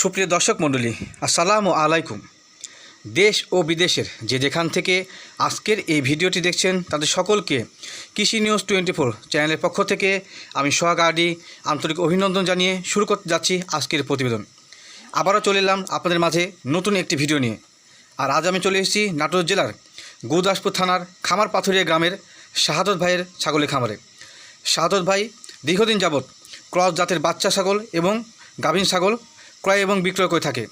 সুপ্রিয় দর্শক মণ্ডলী, আসসালামু আলাইকুম। দেশ ও বিদেশের যে যেখান থেকে আজকের এই ভিডিওটি দেখছেন, তাদের সকলকে কৃষি নিউজ টোয়েন্টি ফোর চ্যানেলের পক্ষ থেকে আমি সোহাগ আডি আন্তরিক অভিনন্দন জানিয়ে শুরু করতে যাচ্ছি আজকের প্রতিবেদন। আবারও চলে এলাম আপনাদের মাঝে নতুন একটি ভিডিও নিয়ে। আর আজ আমি চলে এসেছি নাটোর জেলার গুরুদাসপুর থানার খামার পাথুরিয়া গ্রামের শাহাদত ভাইয়ের ছাগলের খামারে। শাহাদত ভাই দীর্ঘদিন যাবৎ ক্রস জাতের বাচ্চা ছাগল এবং গাভীন ছাগল ক্রয় এবং বিক্রয় করে থাকে।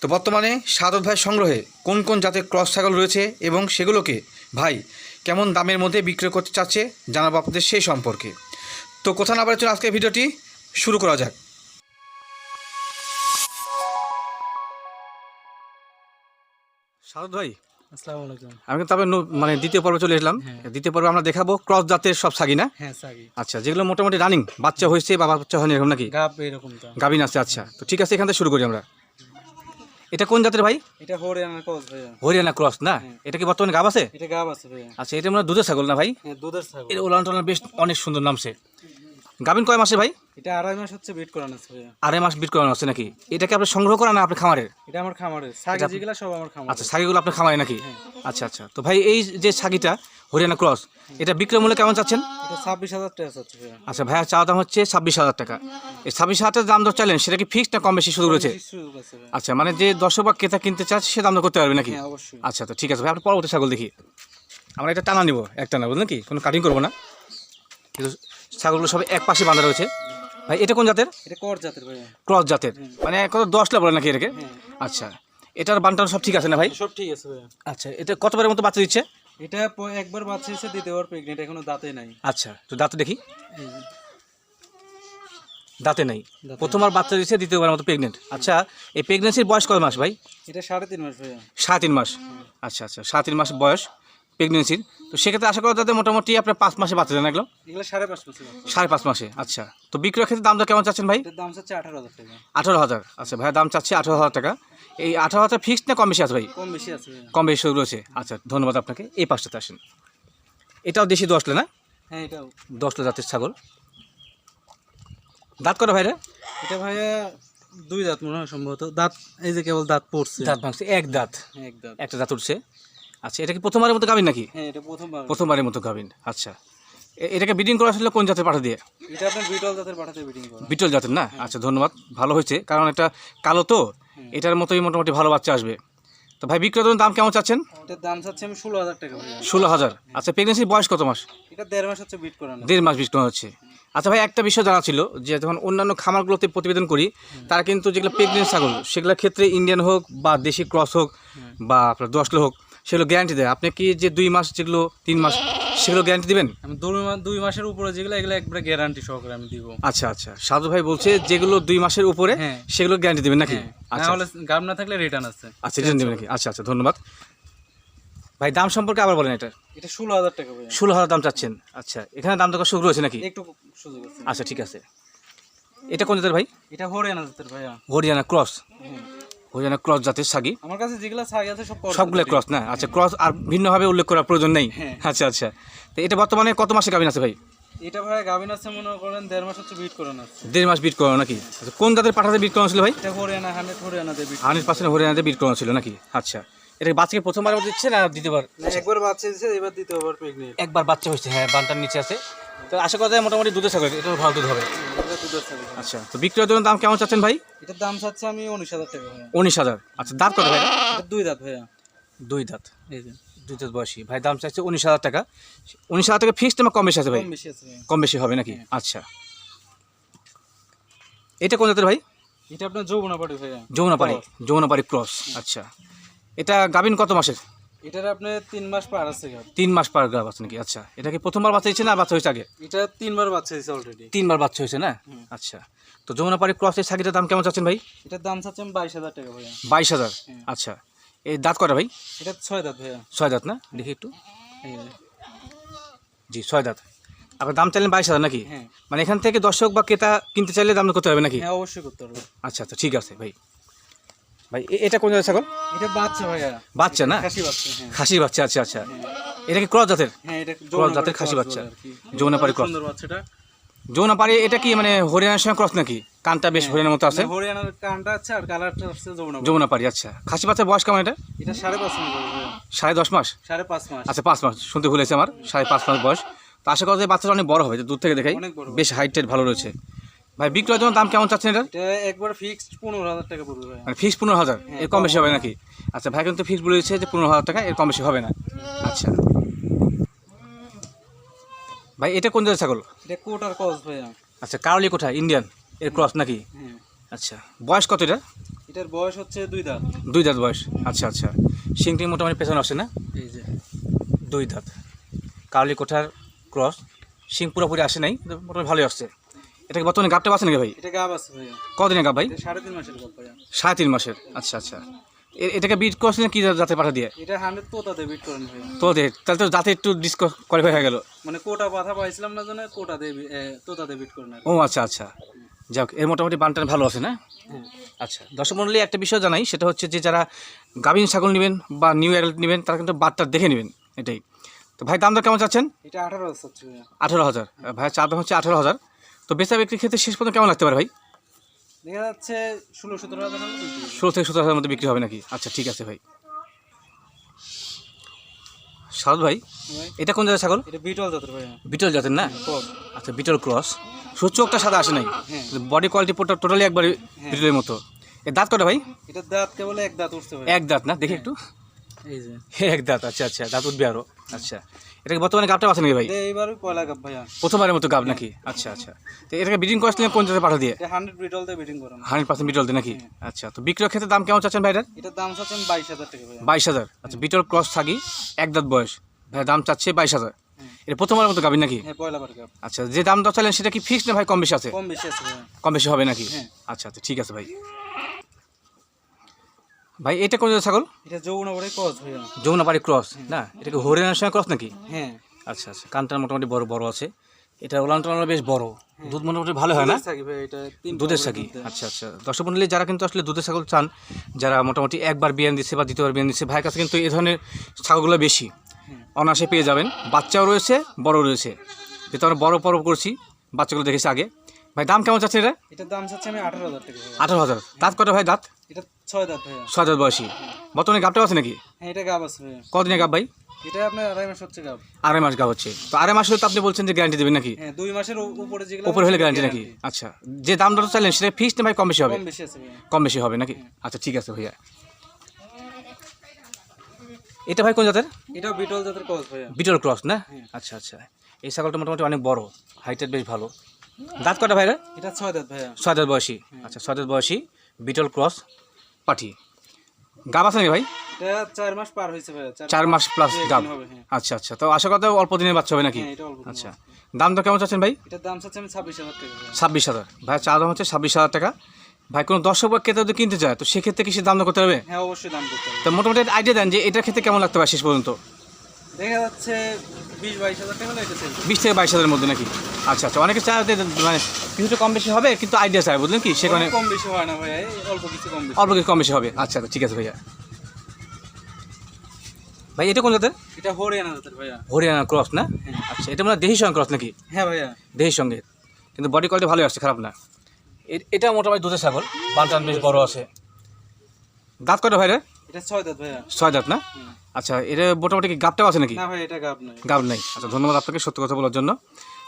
তো বর্তমানে সাদত ভাই সংগ্রহে কোন কোন জাতের ক্রস ছাগল রয়েছে এবং সেগুলোকে ভাই কেমন দামের মধ্যে বিক্রয় করতে চাচ্ছে জানাব আপনাদের সেই সম্পর্কে। তো কোথা না চলে আজকের ভিডিওটি শুরু করা যাক। সারদ ভাই আমি কিন্তু মানে দ্বিতীয় পর্বে চলে এলাম হ্যাঁ। দ্বিতীয় পর্বে আমরা দেখাবো ক্রস জাতের সব না? হ্যাঁ আচ্ছা যেগুলো মোটামুটি রানিং বাচ্চা হয়েছে বা বাচ্চা হয়নি এরকম নাকি? গাভিন আছে আচ্ছা। তো ঠিক আছে এখান থেকে শুরু করি আমরা। এটা কোন জাতের ভাই? এটা হরিয়ানা ক্রস না? হ্যাঁ। এটা কি বর্তমানে গাব আছে? এটা গাব আছে ভাইয়া। আচ্ছা এটা আমরা দুধের ছাগল না ভাই? দুধের ছাগল। এর ওলান টোলান বেশ অনেক সুন্দর নামছে গাভিন কয় মাসে ভাই? এটা আড়াই মাস হচ্ছে বিট করানো আছে আড়াই মাস বিট করানো আছে নাকি? এটাকে আপনি সংগ্রহ করেন না আপনি খামারের? এটা আমার খামারের। সাগি যেগুলা সব আমার খামার আচ্ছা ছাগিগুলো আপনি খামারে নাকি? হ্যাঁ। আচ্ছা আচ্ছা। তো ভাই এই যে ছাগিটা হরিয়ানা ক্রস এটা বিক্রয় মূল্য কেমন চাচ্ছেন? এটা ছাব্বিশ হাজার টাকা ভাইয়া। আচ্ছা ভাইয়া চাওয়া দাম হচ্ছে ছাব্বিশ হাজার টাকা। এই ছাব্বিশ হাজার দাম দর চাইলেন সেটা কি ফিক্সড না কম বেশি শুরু রয়েছে আচ্ছা মানে যে দর্শক বা ক্রেতা কিনতে চাচ্ছে সে দাম করতে পারবে নাকি? হ্যাঁ অবশ্যই। আচ্ছা তো ঠিক আছে ভাই আপনি পরবর্তী ছাগল দেখি। আমরা এটা টানা নিব একটা না বুঝলেন কি? কোনো কাটিং করব না। কিন্তু ছাগলগুলো সব এক পাশে বাঁধা রয়েছে। ভাই এটা কোন জাতের? এটা কর জাতের ক্রস জাতের। মানে কত দশটা বলে নাকি এটাকে? হ্যাঁ। আচ্ছা এটার বানটান সব ঠিক আছে না ভাই? সব ঠিক আছে আচ্ছা এটা কতবারের মতো বাচ্চা দিচ্ছে? এটা একবার বাচ্চা এসে দ্বিতীয়বার প্রেগনেন্ট এখনও দাঁতে নাই। আচ্ছা তো দাঁতে দেখি। দাঁতে নাই। প্রথমবার বাচ্চা দিচ্ছে দ্বিতীয়বার মতো প্রেগনেন্ট আচ্ছা এই প্রেগনেন্সির বয়স কত মাস ভাই? এটা সাড়ে তিন মাস ভাইয়া। সাড়ে তিন মাস। আচ্ছা আচ্ছা সাড়ে তিন মাস বয়স। প্রেগনেন্সির তো সেক্ষেত্রে আশা করা যাতে মোটামুটি আপনার পাঁচ মাসে বাচ্চা দেন এগুলো এগুলো সাড়ে পাঁচ বাচ্চা। সাড়ে পাঁচ মাসে আচ্ছা। তো বিক্রয় ক্ষেত্রে দামটা কেমন চাচ্ছেন ভাই? দাম হচ্ছে আঠারো হাজার টাকা। আঠারো হাজার আচ্ছা ভাইয়া দাম চাচ্ছে আঠারো হাজার টাকা। এই আঠারো হাজার ফিক্সড না কম বেশি আছে ভাই? কম বেশি আছে কম বেশি রয়েছে। আচ্ছা ধন্যবাদ আপনাকে। এই পাশটাতে আসেন। এটাও দেশি দশলে না? হ্যাঁ এটাও। দশটা জাতের ছাগল। দাঁত করে ভাইরা? এটা ভাইয়া দুই দাঁত মনে হয় সম্ভবত। দাঁত এই যে কেবল দাঁত পড়ছে। দাঁত ভাঙছে এক দাঁত। এক দাঁত। একটা দাঁত উঠছে। আচ্ছা এটা কি প্রথমবারের মতো গাবিন নাকি? হ্যাঁ এটা প্রথমবার। প্রথমবারের মতো গাবিন আচ্ছা। এটাকে বিডিং করা ছিল কোন জাতের পাঠা দিয়ে? এটা আপনার বিটল জাতের পাঠাতে বিডিং করা। বিটল জাতের না? আচ্ছা ধন্যবাদ ভালো হয়েছে কারণ এটা কালো তো এটার মতোই মোটামুটি ভালো বাচ্চা আসবে। তো ভাই বিক্রয় দাম কেমন চাচ্ছেন? এটার দাম চাচ্ছি আমি ষোলো হাজার টাকা ষোলো হাজার। আচ্ছা প্রেগনেন্সির বয়স কত মাস? এটা দেড় মাস হচ্ছে বিট করানো। দেড় মাস বিক্রয় হচ্ছে। আচ্ছা ভাই একটা বিষয় জানা ছিল যে যখন অন্যান্য খামারগুলোতে প্রতিবেদন করি তারা কিন্তু যেগুলো প্রেগনেন্ট ছাগল সেগুলোর ক্ষেত্রে ইন্ডিয়ান হোক বা দেশি ক্রস হোক বা আপনার দশলো হোক সেগুলো গ্যারান্টি দেয়। আপনি কি যে দুই মাস যেগুলো তিন মাস সেগুলো গ্যারান্টি দিবেন? আমি দুই মাস দুই মাসের উপরে যেগুলো এগুলো একবারে গ্যারান্টি সহকারে আমি দিব। আচ্ছা আচ্ছা। সাধু ভাই বলছে যেগুলো দুই মাসের উপরে হ্যাঁ। সেগুলো গ্যারান্টি দিবেন নাকি? হ্যাঁ। না আচ্ছা হলে গাম না থাকলে রিটার্ন আছে। আচ্ছা রিটার্ন দেবেন নাকি? আচ্ছা আচ্ছা ধন্যবাদ। ভাই দাম সম্পর্কে আবার বলেন এটা। এটা ষোলো হাজার টাকা ষোলো হাজার দাম চাচ্ছেন। আচ্ছা এখানে দাম তো শুরু রয়েছে নাকি? একটু সুযোগ আছে। আচ্ছা ঠিক আছে। এটা কোন জাতের ভাই? এটা হরিয়ানা জাতের ভাইয়া। হরিয়ানা ক্রস। হ্যাঁ। হরিয়ানা ক্রস জাতের সাগি। আমার কাছে যেগুলো ছাগি আছে সব সবগুলো ক্রস না? আচ্ছা ক্রস আর ভিন্নভাবে উল্লেখ করার প্রয়োজন নেই? হ্যাঁ। আচ্ছা আচ্ছা। তো এটা বর্তমানে কত মাসে গাভিন আছে ভাই? এটা ভাইয়া গাভিন আছে মনে করেন দেড় মাস হচ্ছে বিট করানো আছে। দেড় মাস বিট করানো নাকি? আচ্ছা কোন জাতের পাঠাতে বিট করানো ছিল ভাই? এটা হরিয়ানা হান্ড্রেড হরিয়ানাতে বিট হান্ড্রেড পার্সেন্ট হরিয়ানাতে বিট করানো ছিল নাকি? আচ্ছা। এটা বাচ্চাকে প্রথমবার দিচ্ছে না দ্বিতীয়বার? একবার বাচ্চা দিয়েছে এবার দ্বিতীয়বার প্রেগনেন্ট একবার বাচ্চা হয়েছে হ্যাঁ বানটার নিচে আছে। তো আশা করা যায় মোটামুটি দুধের ছাগল এটা ভালো দুধ হবে। আচ্ছা তো বিক্রয়ের জন্য দাম কেমন চাচ্ছেন ভাই? এটার দাম চাচ্ছে আমি উনিশ হাজার টাকা উনিশ হাজার। আচ্ছা দাঁত কত ভাই দুই দাঁত ভাইয়া। দুই দাঁত। দুই দাঁত বয়সী। ভাই দাম চাইছে উনিশ হাজার টাকা। উনিশ হাজার টাকা ফিক্সড আমার কম বেশি আছে ভাই? কম বেশি হবে নাকি? আচ্ছা। এটা কোন জাতের ভাই? এটা আপনার যৌবনা পাড়ি ভাইয়া। যমুনাপাড়ি যমুনাপাড়ি ক্রস। আচ্ছা। এটা গাভিন কত মাসের? এটার আপনার তিন মাস পার আছে তিন মাস পার গাভ আছে নাকি? আচ্ছা এটা কি প্রথমবার বাচ্চা দিচ্ছে না বাচ্চা হয়েছে আগে? এটা তিনবার বাচ্চা দিয়েছে অলরেডি তিনবার বাচ্চা হয়েছে না? আচ্ছা তো যমুনাপাড়ি ক্রসের সাকিটার দাম কেমন চাচ্ছেন ভাই? এটার দাম চাচ্ছে আমি বাইশ হাজার টাকা ভাইয়া। বাইশ হাজার? আচ্ছা এই দাঁত কটা ভাই? এটা ছয় দাঁত ভাইয়া। ছয় দাঁত না? দেখি একটু। জি ছয় দাঁত। আপনার দাম চাইলেন বাইশ হাজার নাকি? হ্যাঁ। মানে এখান থেকে দর্শক বা ক্রেতা কিনতে চাইলে দাম করতে হবে নাকি? হ্যাঁ অবশ্যই করতে হবে। আচ্ছা আচ্ছা ঠিক আছে ভাই। ভাই এটা কোন জাতের ছাগল? এটা বাচ্চা ভাইয়া। বাচ্চা না? খাসি বাচ্চা হ্যাঁ। খাসির বাচ্চা আচ্ছা আচ্ছা। এটা কি ক্রস জাতের? হ্যাঁ এটা ক্রস জাতের খাসি বাচ্চা। যৌনাপাড়ি ক্রস সুন্দর বাচ্চাটা। যৌনাপাড়ি এটা কি মানে হরিয়ানার সঙ্গে ক্রস নাকি? কানটা বেশ হরিণের মতো আছে। মানে হরিয়ানার কানটা আছে আর কালারটা আছে যমুনা যমুনা আচ্ছা। খাসি বাচ্চার বয়স কেমন এটা? এটা সাড়ে পাঁচ মাস। সাড়ে দশ মাস? সাড়ে পাঁচ মাস। আচ্ছা পাঁচ মাস। শুনতে ভুলেছে আমার। সাড়ে পাঁচ মাস বয়স। তো আশা করা যায় বাচ্চাটা অনেক বড় হবে দূর থেকে দেখাই। বেশ হাইট টাইট ভালো রয়েছে। ভাই বিক্রয়ের জন্য দাম কেমন চাচ্ছেন এটা একবার ফিক্সড পনেরো হাজার টাকা পড়বে মানে ফিক্স পনেরো হাজার? এর কম বেশি হবে নাকি? আচ্ছা ভাই কিন্তু ফিক্স বলেছে যে পনেরো হাজার টাকা এর কম বেশি হবে না। আচ্ছা। ভাই এটা কোন জাতের ছাগল? এটা কোট আর কস ভাইয়া আচ্ছা কারলি কোথায় ইন্ডিয়ান এর ক্রস নাকি? হ্যাঁ। আচ্ছা বয়স কত এটা এটার বয়স হচ্ছে দুই দাঁত। দুই দাঁত বয়স। আচ্ছা আচ্ছা। সিংটি মোটামুটি পেছনে আসে না? এই যে। দুই দাঁত। কারলি কোঠার ক্রস সিং পুরোপুরি আসে নাই মোটামুটি ভালোই আসছে। এটা কি বর্তমানে গাপটা আছে নাকি ভাই? এটা গাব আছে ভাইয়া। কদিনের গাপ ভাই? সাড়ে তিন মাসের গাব ভাইয়া। সাড়ে তিন মাসের। আচ্ছা আচ্ছা। এটাকে বিট করছিলেন কি জাতে পাঠা দিয়ে? এটা হান্ড্রেড তোতাতে বিট করেন ভাইয়া। তো দে তাহলে তো যাতে একটু ডিসকো করে হয়ে গেল। মানে কোটা পাথা পাইছিলাম না জন্য কোটা দিয়ে তোতাতে বিট করেন ও আচ্ছা আচ্ছা। যাক এর মোটামুটি বানটান ভালো আছে না? হ্যাঁ। আচ্ছা দর্শক মন্ডলী একটা বিষয় জানাই সেটা হচ্ছে যে যারা গাভিন ছাগল নেবেন বা নিউ অ্যাডাল্ট নেবেন তারা কিন্তু বাটটা দেখে নেবেন এটাই। তো ভাই দাম দর কেমন চাচ্ছেন? এটা আঠারো হাজার আঠেরো হাজার। ভাই চার দাম হচ্ছে আঠেরো হাজার। তো বেচা বিক্রির ক্ষেত্রে শেষ পর্যন্ত কেমন লাগতে পারে ভাই? দেখা যাচ্ছে ষোলো সতেরো হাজার। ষোলো থেকে সতেরো হাজারের মধ্যে বিক্রি হবে নাকি? আচ্ছা ঠিক আছে ভাই। সারদ ভাই ভাই, এটা কোন জায়গায় ছাগল? এটা বিটল জাতের ভাইয়া বিটল জাতের না? আচ্ছা বিটল ক্রস। শুধু চোখটা সাদা আসে নাই? হ্যাঁ। বডি কোয়ালিটি পুরোটা টোটালি একবার বিটলের মতো। এর দাঁত কটা ভাই? এটার দাঁত কেবল এক দাঁত উঠছে ভাই। এক দাঁত না? দেখি একটু। এই যে। এক দাঁত আচ্ছা আচ্ছা দাঁত উঠবে আরও। আচ্ছা এটাকে বর্তমানে গাবটা আছে নাকি ভাই? এইবারই পয়লা কাপ ভাইয়া? প্রথমবারের মতো গাব নাকি? আচ্ছা আচ্ছা। তো এটাকে বিডিং করেছিলেন কোন জায়গায় পাঠা দিয়ে? হান্ড্রেড বিটল দিয়ে বিটিং করানো। হান্ড্রেড পার্সেন্ট বিটল দিয়ে নাকি আচ্ছা তো বিক্রয় ক্ষেত্রে দাম কেমন চাচ্ছেন ভাইটার? এটার দাম চাচ্ছেন বাইশ হাজার টাকা ভাইয়া। বাইশ হাজার। আচ্ছা বিটল ক্রস থাকি এক দাঁত বয়স। ভাই দাম চাচ্ছে বাইশ হাজার। হ্যাঁ। এটা মতো গাবি নাকি? হ্যাঁ পয়লা বার কাপ আচ্ছা যে দাম চাইলেন সেটা কি ফিক্সড না ভাই কম বেশি আছে? কম বেশি আছে কম বেশি হবে নাকি? হ্যাঁ। আচ্ছা আচ্ছা ঠিক আছে ভাই। ভাই এটা কোন ছাগল? এটা যৌবনা বড়ে কস ভাইয়া। যমুনাপাড়ি ক্রস না? এটা কি হরিয়ানার সঙ্গে ক্রস নাকি? হ্যাঁ। আচ্ছা আচ্ছা কানটা মোটামুটি বড় বড় আছে। এটা ওলান টোলানো বেশ বড়। দুধ মোটামুটি ভালো হয় না? দুধের সাকি আচ্ছা আচ্ছা। দর্শক মন্ডলী যারা কিন্তু আসলে দুধের ছাগল চান যারা মোটামুটি একবার বিয়ান দিচ্ছে বা দ্বিতীয়বার বিয়ান দিচ্ছে ভাইয়ের কাছে কিন্তু এই ধরনের ছাগলগুলো বেশি। হ্যাঁ। অনায়াসে পেয়ে যাবেন। বাচ্চাও রয়েছে বড় রয়েছে। যেহেতু আমরা বড় পর্ব করছি বাচ্চাগুলো দেখেছি আগে। ভাই দাম কেমন চাচ্ছে এটা? এটার দাম চাচ্ছে আমি আঠারো হাজার টাকা। আঠারো হাজার। দাঁত কটা ভাই দাঁত? ছয় দাঁত ভাইয়া। ছয় দাঁত বয়সী। বর্তমানে গাবটাও আছে নাকি? হ্যাঁ এটা গাব আছে ভাইয়া। কদিনে গাব ভাই? এটা আপনার আড়াই মাস হচ্ছে গাব। আড়াই মাস গাব হচ্ছে। তো আড়াই মাস তো আপনি বলছেন যে গ্যারান্টি দেবেন নাকি? হ্যাঁ দুই মাসের উপরে যেগুলো উপরে হলে গ্যারান্টি নাকি? আচ্ছা। যে দাম দর চাইলেন সেটা ফিক্সড ভাই কম বেশি হবে? কম বেশি আছে কম বেশি হবে নাকি? আচ্ছা ঠিক আছে ভাইয়া। এটা ভাই কোন জাতের? এটাও বিটল জাতের কস ভাইয়া। বিটল ক্রস না? হ্যাঁ। আচ্ছা আচ্ছা। এই ছাগলটা মোটামুটি অনেক বড়। হাইটের বেশ ভালো। দাঁত কটা ভাইরা এটা ছয় দাঁত ভাইয়া। ছয় দাঁত বয়সী। আচ্ছা ছয় দাঁত বয়সী। বিটল ক্রস। পাঠি গাব আছে নাকি ভাই? চার মাস পার হয়েছে ভাইয়া চার মাস প্লাস গাব। হ্যাঁ। আচ্ছা আচ্ছা। তো আশা কথা অল্প দিনের বাচ্চা হবে নাকি? হ্যাঁ আচ্ছা। দাম তো কেমন চাচ্ছেন ভাই? এটার দাম চাচ্ছে আমি ছাব্বিশ হাজার টাকা। ছাব্বিশ হাজার। ভাই চা দাম হচ্ছে ছাব্বিশ হাজার টাকা। ভাই কোনো দর্শক বা ক্রেতা যদি কিনতে চায় তো সেক্ষেত্রে কি সে দাম করতে হবে হ্যাঁ অবশ্যই দাম করতে হবে। তো মোটামুটি আইডিয়া দেন যে এটার ক্ষেত্রে কেমন লাগতে পারে শেষ পর্যন্ত? দেখা যাচ্ছে বিশ বাইশ হাজার টাকা বিশ থেকে বাইশ হাজারের মধ্যে নাকি? আচ্ছা আচ্ছা অনেকে মানে কিছুটা কম বেশি হবে কিন্তু আইডিয়া চায় বুঝলেন কি? সেখানে কম বেশি হয় না ভাইয়া অল্প কিছু কম বেশি। অল্প কিছু কম বেশি হবে। আচ্ছা আচ্ছা ঠিক আছে ভাইয়া। ভাই এটা কোন জাতের? এটা হরিয়ানা জাতের ভাইয়া। হরিয়ানা ক্রস না? আচ্ছা এটা মানে সঙ্গে ক্রস নাকি? হ্যাঁ ভাইয়া। দেহির সঙ্গে। কিন্তু বডি কোয়ালিটি ভালোই আসছে খারাপ না। এটা মোটামুটি দুধের ছাগল বানটান বেশ বড় আছে। দাঁত কটা ভাই রে এটা ছয় দাঁত ভাইয়া। ছয় দাঁত না। আচ্ছা এটা মোটামুটি কি গাপটাও আছে নাকি? না ভাই এটা গাব গাব নাই। আচ্ছা ধন্যবাদ আপনাকে সত্য কথা বলার জন্য।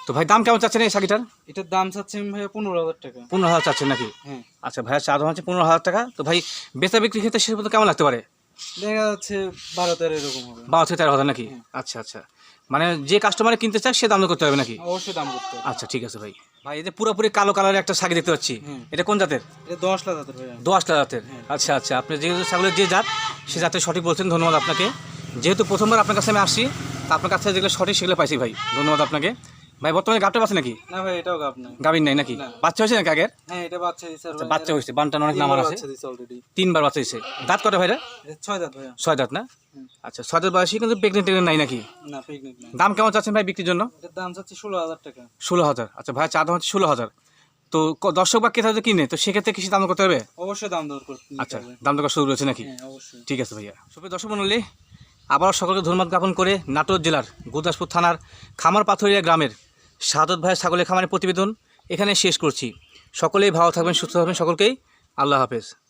তো ভাই দাম কেমন চাচ্ছেন এই শাড়িটার? এটার দাম চাচ্ছেন ভাইয়া পনেরো হাজার টাকা। পনেরো হাজার চাচ্ছেন নাকি? হ্যাঁ। আচ্ছা ভাইয়া চা দাম হচ্ছে পনেরো হাজার টাকা। তো ভাই বেচা বিক্রি ক্ষেত্রে শেষ পর্যন্ত কেমন লাগতে পারে? দেখা যাচ্ছে বারো তেরো এরকম হবে। বারো থেকে তেরো হাজার নাকি? আচ্ছা আচ্ছা। মানে যে কাস্টমারে কিনতে চায় সে দাম করতে হবে নাকি? অবশ্যই দাম করতে হবে। আচ্ছা ঠিক আছে ভাই। ভাই এই যে পুরোপুরি কালো কালারের একটা শাড়ি দেখতে পাচ্ছি। এটা কোন জাতের? দোয়াশলা জাতের ভাইয়া। জাতের। আচ্ছা আচ্ছা। আপনি যেহেতু ছাগলের যে জাত সে জাতের সঠিক বলছেন ধন্যবাদ আপনাকে। যেহেতু প্রথমবার আপনার কাছে আমি আসছি তা আপনার কাছে যেগুলো সঠিক সেগুলো পাইছি ভাই। ধন্যবাদ আপনাকে। ভাই বর্তমানে গাবটা পাচ্ছে নাকি? না ভাই এটাও গাব নয় গাবিন নাই নাকি? বাচ্চা হয়েছে নাকি আগের? হ্যাঁ এটা বাচ্চা দিচ্ছে আচ্ছা বাচ্চা হয়েছে বানটান অনেক নামার আছে। তিনবার বাচ্চা হয়েছে। দাঁত কটা ভাইরা ছয় দাঁত ভাইয়া। ছয় দাঁত না? আচ্ছা ছয় দাঁত বয়সী কিন্তু প্রেগনেন্ট নাই নাকি? না না দাম কেমন চাচ্ছেন ভাই বিক্রির জন্য? দাম চাচ্ছে ষোলো হাজার টাকা। ষোলো হাজার। আচ্ছা ভাই চা দাম হচ্ছে ষোলো হাজার। তো দর্শক বা ক্রেতা কিনে তো সেক্ষেত্রে কিছু দাম করতে হবে? অবশ্যই দাম দর করতে আচ্ছা দাম দর শুরু রয়েছে নাকি? হ্যাঁ অবশ্যই। ঠিক আছে ভাইয়া। সুপ্রিয় দর্শক মন্ডলী আবার সকলকে ধন্যবাদ জ্ঞাপন করে নাটোর জেলার গুরদাসপুর থানার খামার পাথরিয়া গ্রামের সাদত ভাইয়ের ছাগলের খামারের প্রতিবেদন এখানে শেষ করছি। সকলেই ভালো থাকবেন, সুস্থ থাকবেন সকলকেই। আল্লাহ হাফেজ।